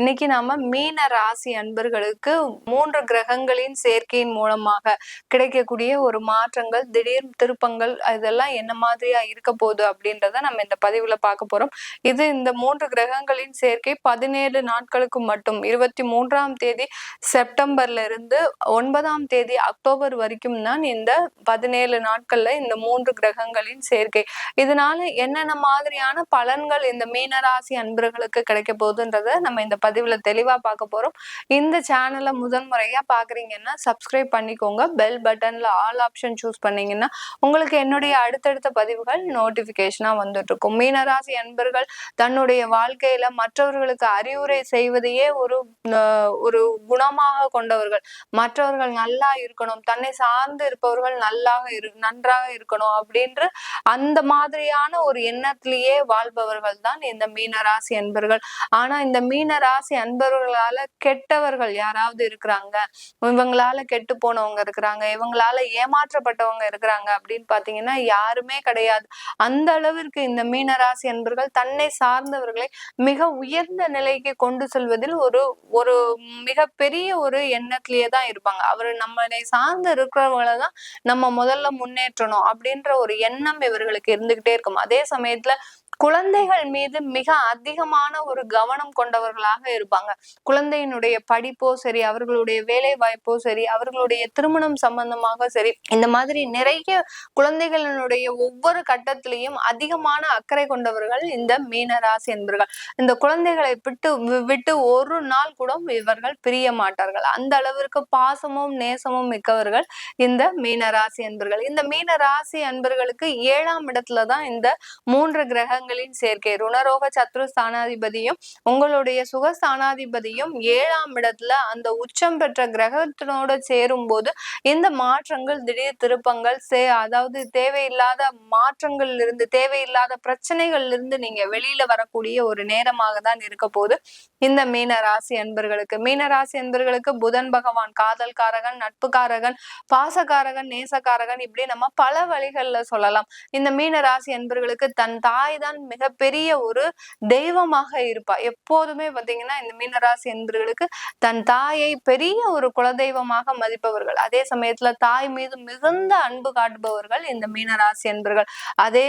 இன்னைக்கு நாம மீன ராசி அன்பர்களுக்கு மூன்று கிரகங்களின் சேர்க்கையின் மூலமாக கிடைக்கக்கூடிய ஒரு மாற்றங்கள் திடீர் திருப்பங்கள் இதெல்லாம் என்ன மாதிரியா இருக்க போகுது அப்படின்றத நம்ம இந்த பதிவுல பார்க்க போறோம். இது இந்த மூன்று கிரகங்களின் சேர்க்கை பதினேழு நாட்களுக்கு மட்டும். இருபத்தி மூன்றாம் தேதி செப்டம்பர்ல இருந்து ஒன்பதாம் தேதி அக்டோபர் வரைக்கும் தான் இந்த பதினேழு நாட்கள்ல இந்த மூன்று கிரகங்களின் சேர்க்கை. இதனால என்னென்ன மாதிரியான பலன்கள் இந்த மீனராசி அன்பர்களுக்கு கிடைக்க போகுதுன்றத நம்ம இந்த பதிவுல தெளிவா பார்க்க போறோம். இந்த சேனலை முதன்முறையா பாக்குறீங்கன்னா சப்ஸ்கிரைப் பண்ணிக்கோங்க. பெல் பட்டன்ல ஆல் ஆப்ஷன் சூஸ் பண்ணீங்கன்னா உங்களுக்கு என்னுடைய அடுத்தடுத்த பதிவுகள் நோட்டிபிகேஷனா வந்துட்டு இருக்கும். மீனராசி அன்பர்கள் தன்னுடைய வாழ்க்கையில மற்றவர்களுக்கு அறிவுரை செய்வதையே ஒரு ஒரு குணமாக கொண்டவர்கள். மற்றவர்கள் நல்லா இருக்கணும். தன்னை சார்ந்து இருப்பவர்கள் நல்லாக இரு நன்றாக இருக்கணும் அப்படின்ற அந்த மாதிரியான ஒரு எண்ணத்திலேயே வாழ்பவர்கள் தான் இந்த மீனராசி அன்பர்கள். ஆனா இந்த மீனராசி ராசி அன்பர்களால கெட்டவர்கள் யாராவது இருக்கிறாங்க? இவங்களால கெட்டு போனவங்க இருக்கிறாங்க. இவங்களால ஏமாற்றப்பட்டவங்க இருக்கிறாங்க அப்படின்னு பாத்தீங்கன்னா யாருமே கிடையாது. அந்த அளவிற்கு இந்த மீன ராசி அன்பர்கள் தன்னை சார்ந்தவர்களை மிக உயர்ந்த நிலைக்கு கொண்டு செல்வதில் ஒரு ஒரு மிக பெரிய ஒரு எண்ணத்திலேயே தான் இருப்பாங்க. அவர் நம்மளை சார்ந்து இருக்கிறவங்கள தான் நம்ம முதல்ல முன்னேற்றணும் அப்படின்ற ஒரு எண்ணம் இவர்களுக்கு இருந்துகிட்டே இருக்கும். அதே சமயத்துல குழந்தைகள் மீது மிக அதிகமான ஒரு கவனம் கொண்டவர்களாக இருப்பாங்க. குழந்தையினுடைய படிப்போ சரி அவர்களுடைய வேலை வாய்ப்போ சரி அவர்களுடைய திருமணம் சம்பந்தமாக சரி இந்த மாதிரி நிறைய குழந்தைகளினுடைய ஒவ்வொரு கட்டத்திலையும் அதிகமான அக்கறை கொண்டவர்கள் இந்த மீனராசி என்பவர்கள் என்பர்கள். இந்த குழந்தைகளை விட்டு விட்டு ஒரு நாள் கூட இவர்கள் பிரிய மாட்டார்கள். அந்த அளவிற்கு பாசமும் நேசமும் மிக்கவர்கள் இந்த மீனராசி என்பர்கள். இந்த மீனராசி அன்பர்களுக்கு ஏழாம் இடத்துலதான் இந்த மூன்று கிரகங்கள் கிரகங்களின் சேர்க்கை. ருணரோக சத்ரு ஸ்தானாதிபதியும் உங்களுடைய சுகஸ்தானாதிபதியும் ஏழாம் இடத்துல அந்த உச்சம் பெற்ற கிரகத்தினோட சேரும் போது இந்த மாற்றங்கள் திடீர் திருப்பங்கள் சே அதாவது தேவையில்லாத மாற்றங்கள் இருந்து தேவையில்லாத பிரச்சனைகள் இருந்து நீங்க வெளியில வரக்கூடிய ஒரு நேரமாக தான் இருக்க போது இந்த மீன ராசி அன்பர்களுக்கு. மீன ராசி அன்பர்களுக்கு புதன் பகவான் காதல் காரகன் நட்பு காரகன் பாசகாரகன் நேசக்காரகன் இப்படி நம்ம பல வழிகள்ல சொல்லலாம். இந்த மீன ராசி அன்பர்களுக்கு தன் தாய் தான் மிகப்பெரிய ஒரு தெய்வமாக இருப்பா. எப்போதுமே பார்த்தீங்கன்னா இந்த மீனராசி என்பவர்களுக்கு தன் தாயை பெரிய ஒரு குலதெய்வமாக மதிப்பவர்கள். அதே சமயத்துல தாய் மீது மிகுந்த அன்பு காட்டுபவர்கள் இந்த மீனராசி என்பர்கள். அதே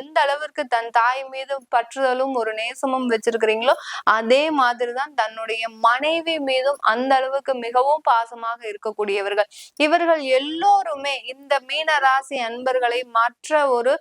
எந்த அளவிற்கு தன் தாய் மீது பற்றுதலும் ஒரு நேசமும் வச்சிருக்கிறீங்களோ அதே மாதிரிதான் தன்னுடைய மனைவி மீதும் அந்த அளவுக்கு மிகவும் பாசமாக இருக்கக்கூடியவர்கள். இவர்கள் எல்லோருமே இந்த மீனராசி அன்பர்களை மற்ற ஒரு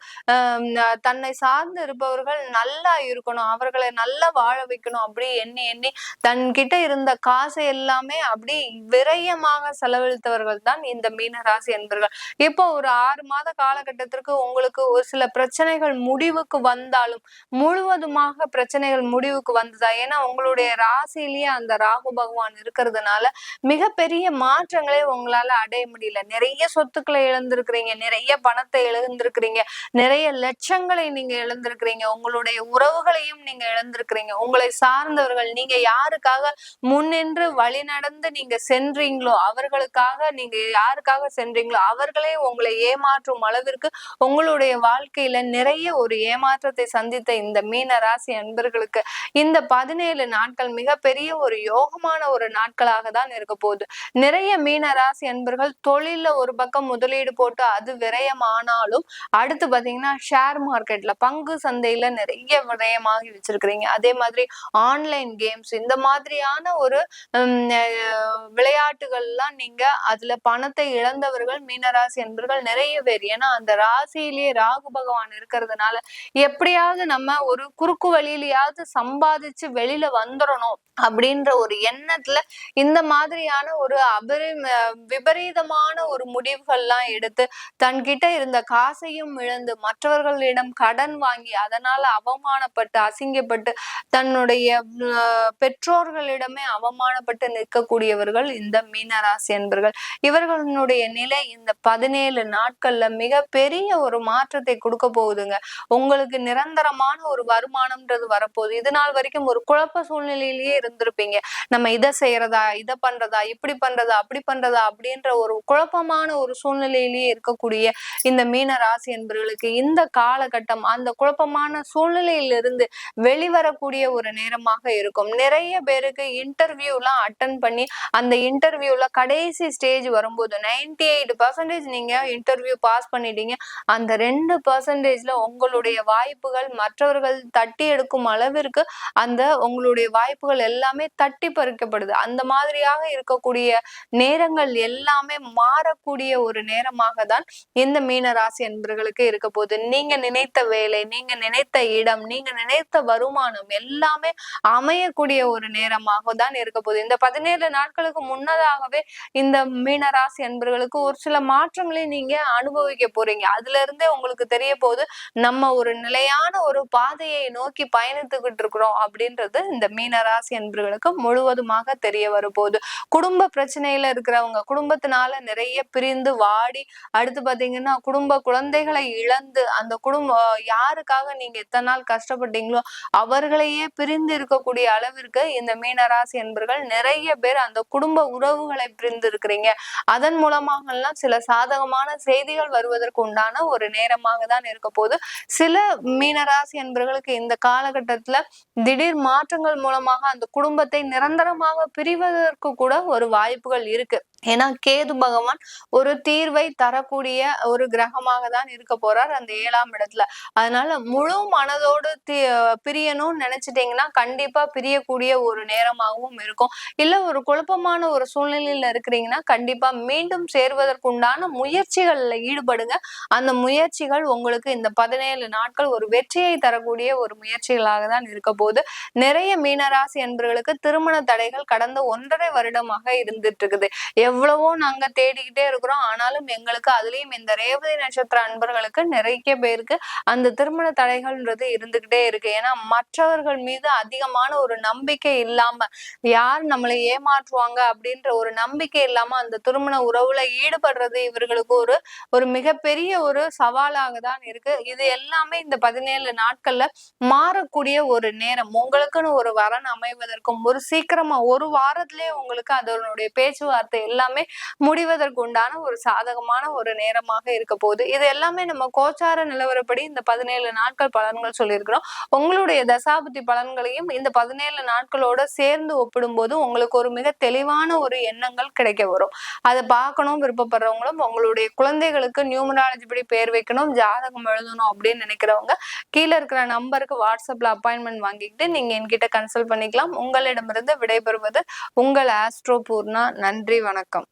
தன்னை சார்ந்து இருப்பவர்கள் நல்லா இருக்கணும் அவர்களை நல்லா வாழ வைக்கணும் அப்படி எண்ணி எண்ணி தன்கிட்ட இருந்த காசை எல்லாமே அப்படி விரயமாக செலவழித்தவர்கள் தான் இந்த மீனராசி என்பவர்கள் என்பர்கள். இப்போ ஒரு ஆறு மாத காலகட்டத்திற்கு உங்களுக்கு ஒரு சில பிரச்சனைகள் முடிவுக்கு வந்தாலும் முழுவதுமாக பிரச்சனைகள் முடிவுக்கு வந்ததா? ஏன்னா உங்களுடைய ராசியிலேயே அந்த ராகு பகவான் இருக்கிறதுனால மிகப்பெரிய மாற்றங்களே உங்களால அடைய முடியல. நிறைய சொத்துக்களை இழந்திருக்கிறீங்க நிறைய பணத்தை இழந்திருக்கிறீங்க நிறைய லட்சங்களை நீங்க இழந்திருக்கிறீங்க உங்களுடைய உறவுகளையும் நீங்க இழந்திருக்கிறீங்க உங்களை சார்ந்தவர்கள் நீங்க யாருக்காக முன்னின்று வழி நடந்து நீங்க சென்றீங்களோ அவர்களுக்காக நீங்க யாருக்காக சென்றீங்களோ அவர்களே உங்களை ஏமாற்றும் அளவிற்கு உங்களுடைய வாழ்க்கையில நிறைய ஒரு ஏமாற்றத்தை சந்தித்த இந்த மீன ராசி அன்பர்களுக்கு இந்த பதினேழு நாட்கள் மிகப்பெரிய ஒரு யோகமான ஒரு நாட்களாக தான் இருக்க போகுது. நிறைய மீன ராசி அன்பர்கள் தொழில ஒரு பக்கம் முதலீடு போட்டு அது விரயமானாலும் அடுத்து பாத்தீங்கன்னா ஷேர் மார்க்கெட்ல பங்கு சந்தையில நிறைய விரயமாகி வச்சிருக்கிறீங்க. அதே மாதிரி ஆன்லைன் கேம்ஸ் இந்த மாதிரியான ஒரு விளையாட்டுகள்லாம் நீங்க அதுல பணத்தை இழந்தவர்கள் மீனராசி என்பவர்கள் நிறைய பேர். ஏன்னா அந்த ராசியிலேயே ராகு பகவான் இருக்கிறதுனால எப்படியாவது நம்ம ஒரு குறுக்கு வழியிலயாவது சம்பாதிச்சு வெளியில வந்துடணும் அப்படின்ற ஒரு எண்ணத்துல இந்த மாதிரியான ஒரு அபரி விபரீதமான ஒரு முடிவுகள்லாம் எடுத்து தன்கிட்ட இருந்த காசையும் இழந்து மற்றவர்களிடம் கடன் கடன் வாங்கி அதனால அவமானப்பட்டு அசிங்கப்பட்டு தன்னுடைய பெற்றோர்களிடமே அவமானப்பட்டு நிற்கக்கூடியவர்கள் இந்த மீனராசி என்பர்கள் இவர்களுடைய நிலை இந்த பதினேழு நாட்கள்ல மிக பெரிய ஒரு மாற்றத்தை கொடுக்க போகுதுங்க. உங்களுக்கு நிரந்தரமான ஒரு வருமானம்ன்றது வரப்போகுது. இது நாள் வரைக்கும் ஒரு குழப்ப சூழ்நிலையிலேயே இருந்திருப்பீங்க. நம்ம இதை செய்யறதா இதை பண்றதா இப்படி பண்றதா அப்படி பண்றதா அப்படின்ற ஒரு குழப்பமான ஒரு சூழ்நிலையிலேயே இருக்கக்கூடிய இந்த மீன ராசி என்பவர்களுக்கு இந்த காலகட்டம் அந்த குழப்பமான சூழ்நிலையிலிருந்து வெளிவரக்கூடிய ஒரு நேரமாக இருக்கும். நிறைய பேருக்கு இன்டர்வியூலாம் அட்டன் பண்ணி அந்த இன்டர்வியூல கடைசி ஸ்டேஜ் வரும்போது நைன்டி எயிட் பர்சன்டேஜ் நீங்க இன்டர்வியூ பாஸ் பண்ணிட்டீங்க. அந்த ரெண்டு பர்சன்டேஜ்ல உங்களுடைய வாய்ப்புகள் மற்றவர்கள் தட்டி எடுக்கும் அளவிற்கு அந்த உங்களுடைய வாய்ப்புகள் எல்லாமே தட்டி பறிக்கப்படுது. அந்த மாதிரியாக இருக்கக்கூடிய நேரங்கள் எல்லாமே மாறக்கூடிய ஒரு நேரமாக தான் இந்த மீன ராசி என்பர்களுக்கு இருக்க போகுது. நீங்க நினைத்த வேலை நீங்க நினைத்த இடம் நீங்க நினைத்த வருமானம் எல்லாமே அமையக்கூடிய ஒரு நேரமாக தான் இருக்க போகுது. இந்த பதினேழு நாட்களுக்கு முன்னதாகவே இந்த மீனராசி என்பர்களுக்கு ஒரு சில மாற்றங்களை நீங்க அனுபவிக்க போறீங்க. அதுல இருந்தே உங்களுக்கு தெரிய போகுது நம்ம ஒரு நிலையான ஒரு பாதையை நோக்கி பயணித்துக்கிட்டு இருக்கிறோம் அப்படின்றது இந்த மீனராசி என்பர்களுக்கு முழுவதுமாக தெரிய வரப்போகுது குடும்ப பிரச்சனையில இருக்கிறவங்க குடும்பத்தினால நிறைய பிரிந்து வாடி அடுத்து பாத்தீங்கன்னா குடும்ப குழந்தைகளை இழந்து அந்த குடும்ப யாருக்காக நீங்க எத்தனை நாள் கஷ்டப்பட்டீங்களோ அவர்களையே பிரிந்து இருக்கக்கூடிய அளவிற்கு இந்த மீனராசி என்பர்கள் நிறைய பேர் அந்த குடும்ப உறவுகளை பிரிந்து இருக்கிறீங்க அதன் மூலமாக எல்லாம் சில சாதகமான செய்திகள் வருவதற்கு உண்டான ஒரு நேரமாக தான் இருக்க போது சில மீனராசி என்பர்களுக்கு இந்த காலகட்டத்துல திடீர் மாற்றங்கள் மூலமாக அந்த குடும்பத்தை நிரந்தரமாக பிரிவதற்கு கூட ஒரு வாய்ப்புகள் இருக்கு. ஏன்னா கேது பகவான் ஒரு தீர்வை தரக்கூடிய ஒரு கிரகமாக தான் இருக்க போறார் அந்த ஏழாம் இடத்துல. அதனால முழு மனதோடு பிரியணும்னு நினைச்சிட்டீங்கன்னா கண்டிப்பா பிரியக்கூடிய ஒரு நேரமாகவும் இருக்கும். இல்ல ஒரு குழப்பமான ஒரு சூழ்நிலையில இருக்கிறீங்கன்னா கண்டிப்பா மீண்டும் சேர்வதற்குண்டான முயற்சிகள்ல ஈடுபடுங்க. அந்த முயற்சிகள் உங்களுக்கு இந்த பதினேழு நாட்கள் ஒரு வெற்றியை தரக்கூடிய ஒரு முயற்சிகளாக தான் இருக்க போது நிறைய மீனராசி என்பவர்களுக்கு திருமண தடைகள் கடந்த ஒன்றரை வருடமாக இருந்துட்டு இருக்குது. எவ்வளவோ நாங்க தேடிக்கிட்டே இருக்கிறோம். ஆனாலும் எங்களுக்கு அதுலயும் இந்த ரேவதி நட்சத்திர அன்பர்களுக்கு நிறைய பேருக்கு அந்த திருமண தடைகள்ன்றது இருந்துகிட்டே இருக்கு. ஏன்னா மற்றவர்கள் மீது அதிகமான ஒரு நம்பிக்கை இல்லாம யார் நம்மளை ஏமாற்றுவாங்க அப்படின்ற ஒரு நம்பிக்கை இல்லாம அந்த திருமண உறவுல ஈடுபடுறது இவர்களுக்கு ஒரு ஒரு மிகப்பெரிய ஒரு சவாலாக தான் இருக்கு. இது எல்லாமே இந்த பதினேழு நாட்கள்ல மாறக்கூடிய ஒரு நேரம். உங்களுக்குன்னு ஒரு வரன் அமைவதற்கும் ஒரு சீக்கிரமா ஒரு வாரத்திலேயே உங்களுக்கு அதனுடைய பேச்சுவார்த்தை எல்லாமே முடிவதற்கு உண்டான ஒரு சாதகமான ஒரு நேரமாக இருக்க போகுது. இது எல்லாமே நம்ம கோச்சார நிலவரப்படி இந்த பதினேழு நாட்கள் பலன்கள் சொல்லியிருக்கிறோம். உங்களுடைய தசாபதி பலன்களையும் இந்த பதினேழு நாட்களோட சேர்ந்து ஒப்பிடும்போது உங்களுக்கு ஒரு மிக தெளிவான ஒரு எண்ணங்கள் கிடைக்க வரும். அதை பார்க்கணும் விருப்பப்படுறவங்களும் உங்களுடைய குழந்தைகளுக்கு நியூமராலஜி படி பேர் வைக்கணும் ஜாதகம் எழுதணும் அப்படின்னு நினைக்கிறவங்க கீழே இருக்கிற நம்பருக்கு வாட்ஸ்அப்ல அப்பாயின்மெண்ட் வாங்கிக்கிட்டு நீங்க என்கிட்ட கன்சல்ட் பண்ணிக்கலாம். உங்களிடமிருந்து விடைபெறுவது உங்கள் ஆஸ்ட்ரோ பூர்ணா. நன்றி வணக்கம்.